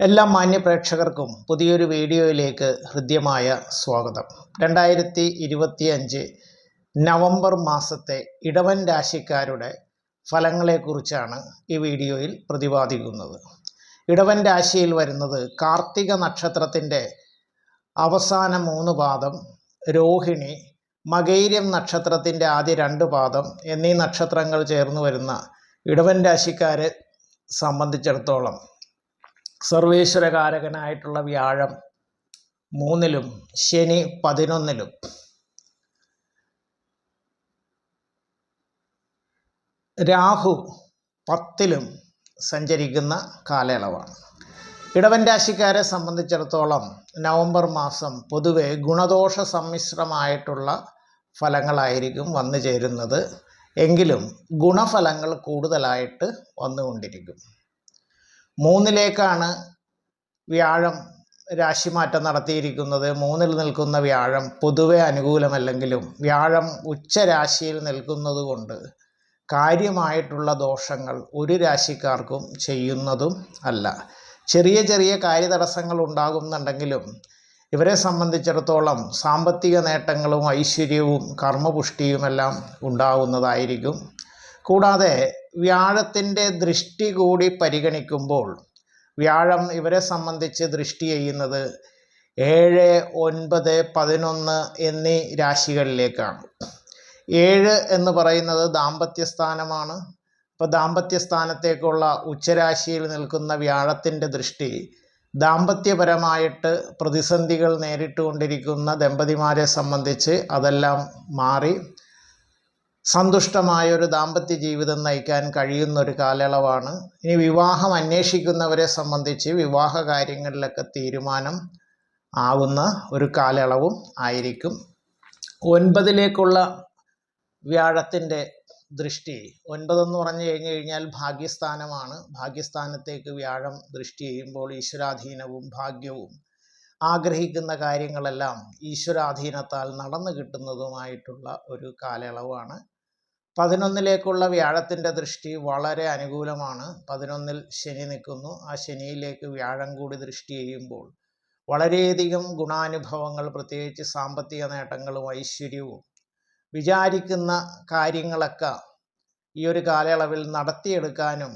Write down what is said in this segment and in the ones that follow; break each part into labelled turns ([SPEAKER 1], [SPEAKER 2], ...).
[SPEAKER 1] എല്ലാ മാന്യ പ്രേക്ഷകർക്കും പുതിയൊരു വീഡിയോയിലേക്ക് ഹൃദ്യമായ സ്വാഗതം. രണ്ടായിരത്തി ഇരുപത്തി അഞ്ച് നവംബർ മാസത്തെ ഇടവൻ രാശിക്കാരുടെ ഫലങ്ങളെക്കുറിച്ചാണ് ഈ വീഡിയോയിൽ പ്രതിപാദിക്കുന്നത്. ഇടവൻ രാശിയിൽ വരുന്നത് കാർത്തിക നക്ഷത്രത്തിന്റെ അവസാന മൂന്ന് പാദം രോഹിണി മകൈര്യം നക്ഷത്രത്തിന്റെ ആദ്യ രണ്ട് പാദം എന്നീ നക്ഷത്രങ്ങൾ ചേർന്ന് വരുന്ന ഇടവൻ രാശിക്കാരെ സംബന്ധിച്ചിടത്തോളം സർവേശ്വരകാരകനായിട്ടുള്ള വ്യാഴം മൂന്നിലും ശനി പതിനൊന്നിലും. രാഹു പത്തിലും സഞ്ചരിക്കുന്ന കാലയളവാണ്. ഇടവൻ രാശിക്കാരെ സംബന്ധിച്ചിടത്തോളം നവംബർ മാസം പൊതുവെ ഗുണദോഷ സമ്മിശ്രമായിട്ടുള്ള ഫലങ്ങളായിരിക്കും വന്നു ചേരുന്നത് എങ്കിലും ഗുണഫലങ്ങൾ കൂടുതലായിട്ട് വന്നുകൊണ്ടിരിക്കും. മൂന്നിലേക്കാണ് വ്യാഴം രാശിമാറ്റം നടത്തിയിരിക്കുന്നത്. മൂന്നിൽ നിൽക്കുന്ന വ്യാഴം പൊതുവെ അനുകൂലമല്ലെങ്കിലും വ്യാഴം ഉച്ചരാശിയിൽ നിൽക്കുന്നത് കൊണ്ട് കാര്യമായിട്ടുള്ള ദോഷങ്ങൾ ഒരു രാശിക്കാർക്കും ചെയ്യുന്നതും അല്ല. ചെറിയ ചെറിയ കാര്യതടസ്സങ്ങൾ ഉണ്ടാകുന്നുണ്ടെങ്കിലും ഇവരെ സംബന്ധിച്ചിടത്തോളം സാമ്പത്തിക നേട്ടങ്ങളും ഐശ്വര്യവും കർമ്മപുഷ്ടിയുമെല്ലാം ഉണ്ടാകുന്നതായിരിക്കും കൂടാതെ വ്യാഴത്തിന്റെ ദൃഷ്ടി കൂടി പരിഗണിക്കുമ്പോൾ വ്യാഴം ഇവരെ സംബന്ധിച്ച് ദൃഷ്ടി ചെയ്യുന്നത് ഏഴ് ഒൻപത് പതിനൊന്ന് എന്നീ രാശികളിലേക്കാണ്. ഏഴ് എന്ന് പറയുന്നത് ദാമ്പത്യ സ്ഥാനമാണ് അപ്പോൾ ദാമ്പത്യ സ്ഥാനത്തേക്കുള്ള ഉച്ചരാശിയിൽ നിൽക്കുന്ന വ്യാഴത്തിന്റെ ദൃഷ്ടി ദാമ്പത്യപരമായിട്ട് പ്രതിസന്ധികൾ നേരിട്ടുകൊണ്ടിരിക്കുന്ന ദമ്പതിമാരെ സംബന്ധിച്ച് അതെല്ലാം മാറി. സന്തുഷ്ടമായ ഒരു ദാമ്പത്യ ജീവിതം നയിക്കാൻ കഴിയുന്ന ഒരു കാലയളവാണ്. ഇനി വിവാഹം അന്വേഷിക്കുന്നവരെ സംബന്ധിച്ച് വിവാഹ കാര്യങ്ങളിലൊക്കെ തീരുമാനം ആവുന്ന ഒരു കാലയളവും ആയിരിക്കും. ഒൻപതിലേക്കുള്ള വ്യാഴത്തിന്റെ ദൃഷ്ടി ഒൻപതെന്ന് പറഞ്ഞു കഴിഞ്ഞു കഴിഞ്ഞാൽ ഭാഗ്യസ്ഥാനമാണ്. ഭാഗ്യസ്ഥാനത്തേക്ക് വ്യാഴം ദൃഷ്ടി ചെയ്യുമ്പോൾ ഈശ്വരാധീനവും ഭാഗ്യവും ആഗ്രഹിക്കുന്ന കാര്യങ്ങളെല്ലാം ഈശ്വരാധീനത്താൽ നടന്നു കിട്ടുന്നതുമായിട്ടുള്ള ഒരു കാലയളവാണ്. പതിനൊന്നിലേക്കുള്ള വ്യാഴത്തിന്റെ ദൃഷ്ടി വളരെ അനുകൂലമാണ്. പതിനൊന്നിൽ ശനി നിൽക്കുന്നു. ആ ശനിയിലേക്ക് വ്യാഴം കൂടി ദൃഷ്ടി ചെയ്യുമ്പോൾ വളരെയധികം ഗുണാനുഭവങ്ങൾ പ്രത്യേകിച്ച് സാമ്പത്തിക നേട്ടങ്ങളും ഐശ്വര്യവും വിചാരിക്കുന്ന കാര്യങ്ങളൊക്കെ ഈ ഒരു കാലയളവിൽ നടത്തിയെടുക്കാനും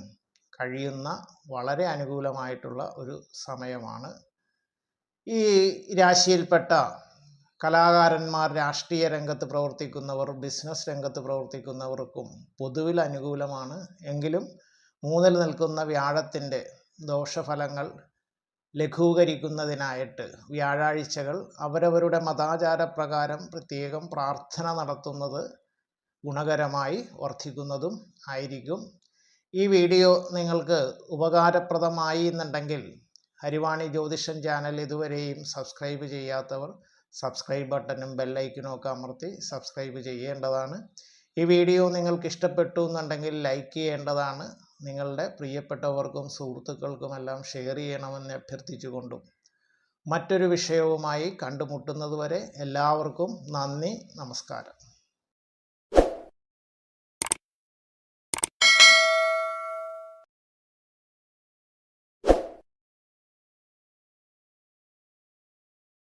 [SPEAKER 1] കഴിയുന്ന വളരെ അനുകൂലമായിട്ടുള്ള ഒരു സമയമാണ്. ഈ രാശിയിൽപ്പെട്ട കലാകാരന്മാർ രാഷ്ട്രീയ രംഗത്ത് പ്രവർത്തിക്കുന്നവർ ബിസിനസ് രംഗത്ത് പ്രവർത്തിക്കുന്നവർക്കും പൊതുവിൽ അനുകൂലമാണ്. എങ്കിലും മൂന്നിൽ നിൽക്കുന്ന വ്യാഴത്തിന്റെ ദോഷഫലങ്ങൾ ലഘൂകരിക്കുന്നതിനായിട്ട് വ്യാഴാഴ്ചകൾ അവരവരുടെ മതാചാരപ്രകാരം പ്രത്യേകം പ്രാർത്ഥന നടത്തുന്നത് ഗുണകരമായി വർദ്ധിക്കുന്നതും ആയിരിക്കും. ഈ വീഡിയോ നിങ്ങൾക്ക് ഉപകാരപ്രദമായി എന്നുണ്ടെങ്കിൽ ഹരിവാണി ജ്യോതിഷൻ ചാനൽ ഇതുവരെയും സബ്സ്ക്രൈബ് ചെയ്യാത്തവർ സബ്സ്ക്രൈബ് ബട്ടണും ബെല്ലൈക്കനും ഒക്കെ അമർത്തി സബ്സ്ക്രൈബ് ചെയ്യേണ്ടതാണ്. ഈ വീഡിയോ നിങ്ങൾക്ക് ഇഷ്ടപ്പെട്ടു എന്നുണ്ടെങ്കിൽ ലൈക്ക് ചെയ്യേണ്ടതാണ്. നിങ്ങളുടെ പ്രിയപ്പെട്ടവർക്കും സുഹൃത്തുക്കൾക്കുമെല്ലാം ഷെയർ ചെയ്യണമെന്ന് അഭ്യർത്ഥിച്ചുകൊണ്ടും മറ്റൊരു വിഷയവുമായി കണ്ടുമുട്ടുന്നതുവരെ എല്ലാവർക്കും നന്ദി നമസ്കാരം.